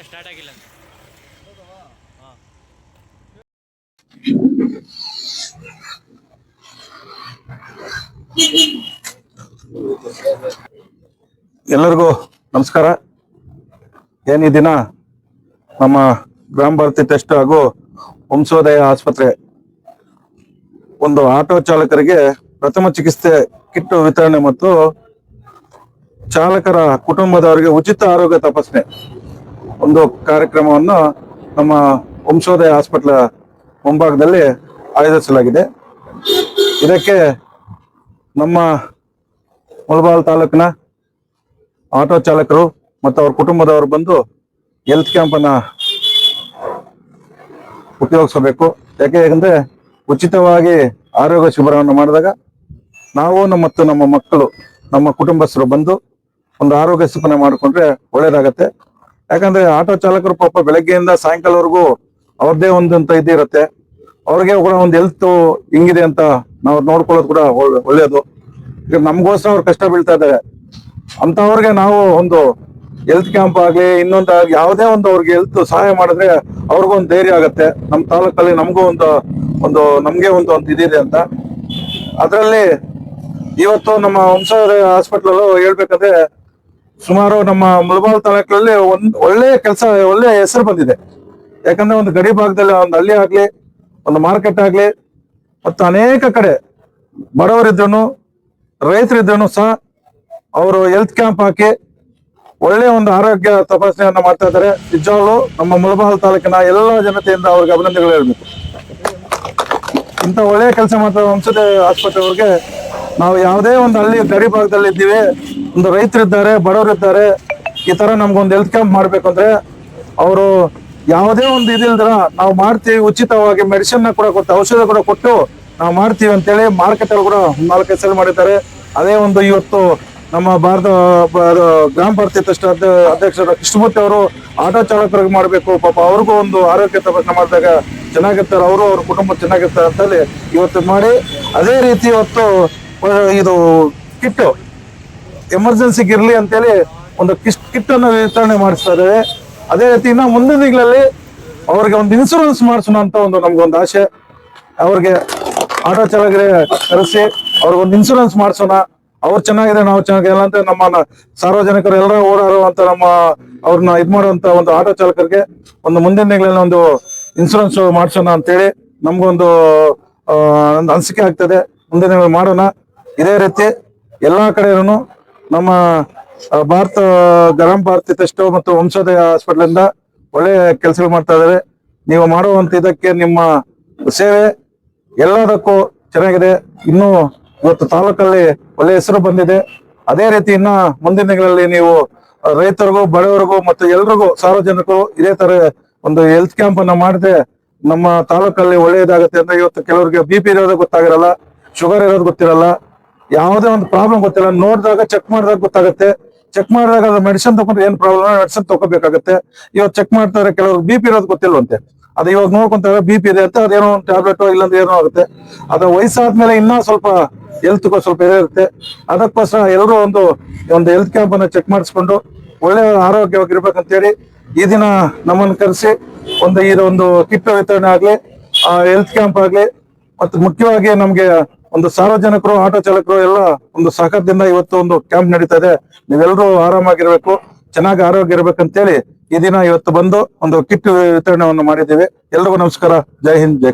ಇನ್ನೂ ಆಗಿಲ್ಲ. ಎಲ್ಲರಿಗೂ ನಮಸ್ಕಾರ. ಏನ್ ದಿನ ನಮ್ಮ ಗ್ರಾಮ ಭಾರತಿ ಟೆಸ್ಟ್ ಹಾಗೂ ವಂಶೋದಯ ಆಸ್ಪತ್ರೆ. ಒಂದು ಆಟೋ ಚಾಲಕರಿಗೆ ಪ್ರಥಮ ಚಿಕಿತ್ಸೆ ಕಿಟ್ ವಿತರಣೆ ಮತ್ತು ಚಾಲಕರ ಕುಟುಂಬದವರಿಗೆ ಉಚಿತ ಆರೋಗ್ಯ ತಪಾಸಣೆ. ಒಂದು ಕಾರ್ಯಕ್ರಮವನ್ನು ನಮ್ಮ ವಂಶೋದಯ ಹಾಸ್ಪಿಟ್ಲ್ ಮುಂಭಾಗದಲ್ಲಿ ಆಯೋಜಿಸಲಾಗಿದೆ. ಇದಕ್ಕೆ ನಮ್ಮ ಮುಳಬಾಲ್ ತಾಲೂಕಿನ ಆಟೋ ಚಾಲಕರು ಮತ್ತು ಅವ್ರ ಕುಟುಂಬದವರು ಬಂದು ಹೆಲ್ತ್ ಕ್ಯಾಂಪನ್ನು ಉಪಯೋಗಿಸಬೇಕು. ಯಾಕೆ ಯಾಕಂದರೆ ಉಚಿತವಾಗಿ ಆರೋಗ್ಯ ಶಿಬಿರವನ್ನು ಮಾಡಿದಾಗ ನಾವು ಮತ್ತು ನಮ್ಮ ಮಕ್ಕಳು, ನಮ್ಮ ಕುಟುಂಬಸ್ಥರು ಬಂದು ಒಂದು ಆರೋಗ್ಯ ಶಿಬಿರ ಮಾಡಿಕೊಂಡ್ರೆ ಒಳ್ಳೇದಾಗತ್ತೆ. ಯಾಕಂದ್ರೆ ಆಟೋ ಚಾಲಕರು ಪಾಪ ಬೆಳಗ್ಗೆಯಿಂದ ಸಾಯಂಕಾಲವರೆಗೂ ಅವ್ರದ್ದೇ ಒಂದಂತ ಇದಿರುತ್ತೆ ಅವ್ರಿಗೆ ಕೂಡ ಒಂದು ಹೆಲ್ತ್ ಹಿಂಗಿದೆ ಅಂತ ನಾವು ನೋಡ್ಕೊಳ್ಳೋದು ಕೂಡ ಒಳ್ಳೆ- ಒಳ್ಳೇದು. ಈಗ ನಮಗೋಸ್ಕರ ಅವ್ರು ಕಷ್ಟ ಬೀಳ್ತಾ ಇದ್ದಾರೆ. ಅಂತವ್ರಿಗೆ ನಾವು ಒಂದು ಹೆಲ್ತ್ ಕ್ಯಾಂಪ್ ಆಗ್ಲಿ, ಇನ್ನೊಂದು ಯಾವುದೇ ಒಂದು ಅವ್ರಿಗೆ ಹೆಲ್ತ್ ಸಹಾಯ ಮಾಡಿದ್ರೆ ಅವ್ರಿಗೂ ಒಂದು ಧೈರ್ಯ ಆಗತ್ತೆ. ನಮ್ಮ ತಾಲೂಕಲ್ಲಿ ನಮಗೂ ಒಂದು ಒಂದು ನಮಗೆ ಒಂದು ಒಂದು ಇದಿದೆ ಅಂತ. ಅದರಲ್ಲಿ ಇವತ್ತು ನಮ್ಮ ವಂಶ ಹಾಸ್ಪಿಟ್ಲಲ್ಲೂ ಹೇಳ್ಬೇಕಂದ್ರೆ ಸುಮಾರು ನಮ್ಮ ಮುಳಬಾಲ್ ತಾಲೂಕಲ್ಲಿ ಒಂದ್ ಒಳ್ಳೆಯ ಕೆಲಸ, ಒಳ್ಳೆ ಹೆಸರು ಬಂದಿದೆ. ಯಾಕಂದ್ರೆ ಒಂದು ಗಡಿ ಭಾಗದಲ್ಲಿ ಒಂದು ಹಳ್ಳಿ ಆಗ್ಲಿ, ಒಂದು ಮಾರ್ಕೆಟ್ ಆಗ್ಲಿ, ಮತ್ತು ಅನೇಕ ಕಡೆ ಬಡವರಿದ್ದನು ರೈತರಿದ್ದನು ಸಹ ಅವರು ಹೆಲ್ತ್ ಕ್ಯಾಂಪ್ ಹಾಕಿ ಒಳ್ಳೆ ಒಂದು ಆರೋಗ್ಯ ತಪಾಸಣೆಯನ್ನು ಮಾಡ್ತಾ ಇದ್ದಾರೆ. ನಿಜವಾಗ್ಲು ನಮ್ಮ ಮುಳಬಾಲ್ ತಾಲೂಕಿನ ಎಲ್ಲ ಜನತೆಯಿಂದ ಅವ್ರಿಗೆ ಅಭಿನಂದನೆಗಳು ಹೇಳ್ಬೇಕು. ಇಂಥ ಒಳ್ಳೆಯ ಕೆಲಸ ಮಾಡ್ತಾರೆ ವಂಶದ ಆಸ್ಪತ್ರೆ ಅವ್ರಿಗೆ ನಾವು ಯಾವುದೇ ಒಂದು ಹಳ್ಳಿ ಗಡಿ ಭಾಗದಲ್ಲಿ ಇದ್ದೀವಿ. ಒಂದು ರೈತರಿದ್ದಾರೆ ಬಡವರಿದ್ದಾರೆ ಈ ತರ ನಮ್ಗೊಂದು ಹೆಲ್ತ್ ಕ್ಯಾಂಪ್ ಮಾಡಬೇಕು ಅಂದ್ರೆ ಅವರು ಯಾವುದೇ ಒಂದು ಇದಿಲ್ದ್ರ ನಾವು ಮಾಡ್ತೀವಿ, ಉಚಿತವಾಗಿ ಮೆಡಿಸಿನ್ ಕೂಡ ಕೊಟ್ಟು, ಔಷಧ ಕೂಡ ಕೊಟ್ಟು ನಾವು ಮಾಡ್ತೀವಿ ಅಂತೇಳಿ ಮಾರ್ಕೆಟಲ್ಲಿ ಕೂಡ ನಾಲ್ಕು ಹೆಸರು ಮಾಡಿದ್ದಾರೆ. ಅದೇ ಒಂದು ಇವತ್ತು ನಮ್ಮ ಭಾರತ ಗ್ರಾಮ ಪಂಚಾಯತ್ ಅಧ್ಯಕ್ಷರು ಕೃಷ್ಣಮೂರ್ತಿ ಅವರು ಆಟೋ ಚಾಲಕರಿಗೆ ಮಾಡಬೇಕು. ಪಾಪ ಅವ್ರಿಗೂ ಒಂದು ಆರೋಗ್ಯ ತಪಾಸಣೆ ಮಾಡಿದಾಗ ಚೆನ್ನಾಗಿರ್ತಾರೆ, ಅವರು ಅವ್ರ ಕುಟುಂಬ ಚೆನ್ನಾಗಿರ್ತಾರೆ ಅಂತೇಳಿ ಇವತ್ತು ಮಾಡಿ, ಅದೇ ರೀತಿ ಇವತ್ತು ಇದು ಕಿಟ್ಟು. ಎಮರ್ಜೆನ್ಸಿಗೆ ಇರ್ಲಿ ಅಂತೇಳಿ ಒಂದು ಕಿಟ್ ಕಿಟ್ ಅನ್ನು ವಿತರಣೆ ಮಾಡಿಸ್ತಾ ಇದ್ದೇವೆ ಅದೇ ರೀತಿ ಇನ್ನ ಮುಂದಿನ ದಿನಗಳಲ್ಲಿ ಅವ್ರಿಗೆ ಒಂದು ಇನ್ಸೂರೆನ್ಸ್ ಮಾಡಿಸೋಣ ಅಂತ ಒಂದು ನಮಗೊಂದು ಆಸೆ. ಅವ್ರಿಗೆ ಆಟೋ ಚಾಲಕರಿಗೆ ಕರೆಸಿ ಅವ್ರಿಗೆ ಒಂದು ಇನ್ಸೂರೆನ್ಸ್ ಮಾಡಿಸೋಣ. ಅವ್ರು ಚೆನ್ನಾಗಿದೆ, ನಾವು ಚೆನ್ನಾಗಿಲ್ಲ ಅಂತ ನಮ್ಮ ಸಾರ್ವಜನಿಕರು ಎಲ್ಲರೂ ಓಡಾಡುವಂತ ನಮ್ಮ ಅವ್ರನ್ನ ಇದ್ ಮಾಡುವಂತ ಒಂದು ಆಟೋ ಚಾಲಕರಿಗೆ ಒಂದು ಮುಂದಿನ ದಿನಗಳಲ್ಲಿ ಒಂದು ಇನ್ಸೂರೆನ್ಸ್ ಮಾಡಿಸೋಣ ಅಂತೇಳಿ ನಮ್ಗೊಂದು ಅನಿಸಿಕೆ ಆಗ್ತದೆ. ಮುಂದಿನ ಮಾಡೋಣ. ಇದೇ ರೀತಿ ಎಲ್ಲಾ ಕಡೆನೂ ನಮ್ಮ ಭಾರತ, ಗರಂ ಭಾರತಿ ಟೆಸ್ಟ್ ಮತ್ತು ವಂಶೋದಯ ಹಾಸ್ಪಿಟಲ್ ಇಂದ ಒಳ್ಳೆ ಕೆಲಸಗಳು ಮಾಡ್ತಾ ಇದ್ದಾರೆ ನೀವು ಮಾಡುವಂತ ಇದಕ್ಕೆ ನಿಮ್ಮ ಸೇವೆ ಎಲ್ಲದಕ್ಕೂ ಚೆನ್ನಾಗಿದೆ. ಇನ್ನು ಇವತ್ತು ತಾಲೂಕಲ್ಲಿ ಒಳ್ಳೆ ಹೆಸರು ಬಂದಿದೆ. ಅದೇ ರೀತಿ ಇನ್ನ ಮುಂದಿನ ದಿನಗಳಲ್ಲಿ ನೀವು ರೈತರಿಗೂ, ಬಡವರಿಗೂ ಮತ್ತು ಎಲ್ರಿಗೂ ಸಾರ್ವಜನಿಕರು ಇದೇ ತರ ಒಂದು ಹೆಲ್ತ್ ಕ್ಯಾಂಪ್ ಅನ್ನ ಮಾಡಿದ್ರೆ ನಮ್ಮ ತಾಲೂಕಲ್ಲಿ ಒಳ್ಳೆಯದಾಗುತ್ತೆ ಅಂದ್ರೆ ಇವತ್ತು ಕೆಲವರಿಗೆ ಬಿ ಪಿ ಇರೋದು ಗೊತ್ತಾಗಿರಲ್ಲ ಶುಗರ್ ಇರೋದು ಗೊತ್ತಿರಲ್ಲ. ಯಾವುದೇ ಒಂದು ಪ್ರಾಬ್ಲಮ್ ಗೊತ್ತಿಲ್ಲ. ನೋಡಿದಾಗ ಚೆಕ್ ಮಾಡಿದಾಗ ಗೊತ್ತಾಗುತ್ತೆ. ಚೆಕ್ ಮಾಡಿದಾಗ ಅದು ಮೆಡಿಸಿನ್ ತಗೊಂಡ್ರೆ ಏನ್ ಪ್ರಾಬ್ಲಮ್ ಮೆಡಿಸಿನ್ ತಗೋಬೇಕಾಗುತ್ತೆ. ಇವಾಗ ಚೆಕ್ ಮಾಡ್ತಾರೆ ಕೆಲವರು ಬಿ ಪಿ ಇರೋದು ಗೊತ್ತಿಲ್ವಂತೆ. ಅದು ಇವಾಗ ನೋಡ್ಕೊಂತಾರೆ ಬಿ ಪಿ ಇದೆ ಅಂತ ಅದೇನೋ ಒಂದು ಟ್ಯಾಬ್ಲೆಟ್ ಇಲ್ಲಾಂದ್ರೆ ಏನೋ ಆಗುತ್ತೆ. ಅದು ವಯಸ್ಸಾದ್ಮೇಲೆ ಇನ್ನೂ ಸ್ವಲ್ಪ ಹೆಲ್ತ್ ಸ್ವಲ್ಪ ಇರುತ್ತೆ. ಅದಕ್ಕೋಸ್ಕರ ಎಲ್ಲರೂ ಒಂದು ಒಂದು ಹೆಲ್ತ್ ಕ್ಯಾಂಪ್ ಅನ್ನ ಚೆಕ್ ಮಾಡಿಸ್ಕೊಂಡು ಒಳ್ಳೆ ಆರೋಗ್ಯವಾಗಿರ್ಬೇಕಂತೇಳಿ ಈ ದಿನ ನಮ್ಮನ್ನು ಕರೆಸಿ ಒಂದು ಇದೊಂದು ಕಿಟ್ ವಿತರಣೆ ಆಗ್ಲಿ ಹೆಲ್ತ್ ಕ್ಯಾಂಪ್ ಆಗಲಿ, ಮತ್ತು ಮುಖ್ಯವಾಗಿ ನಮ್ಗೆ ಒಂದು ಸಾರ್ವಜನಿಕರು, ಆಟೋ ಚಾಲಕರು ಎಲ್ಲ ಒಂದು ಸಹಕಾರದಿಂದ ಇವತ್ತು ಒಂದು ಕ್ಯಾಂಪ್ ನಡೀತಾ ಇದೆ. ನೀವೆಲ್ಲರೂ ಆರಾಮಾಗಿರ್ಬೇಕು, ಚೆನ್ನಾಗಿ ಆರೋಗ್ಯ ಇರ್ಬೇಕಂತೇಳಿ ಈ ದಿನ ಇವತ್ತು ಬಂದು ಒಂದು ಕಿಟ್ ವಿತರಣೆಯನ್ನು ಮಾಡಿದ್ದೀವಿ. ಎಲ್ರಿಗೂ ನಮಸ್ಕಾರ. ಜೈ ಹಿಂದ್, ಜೈ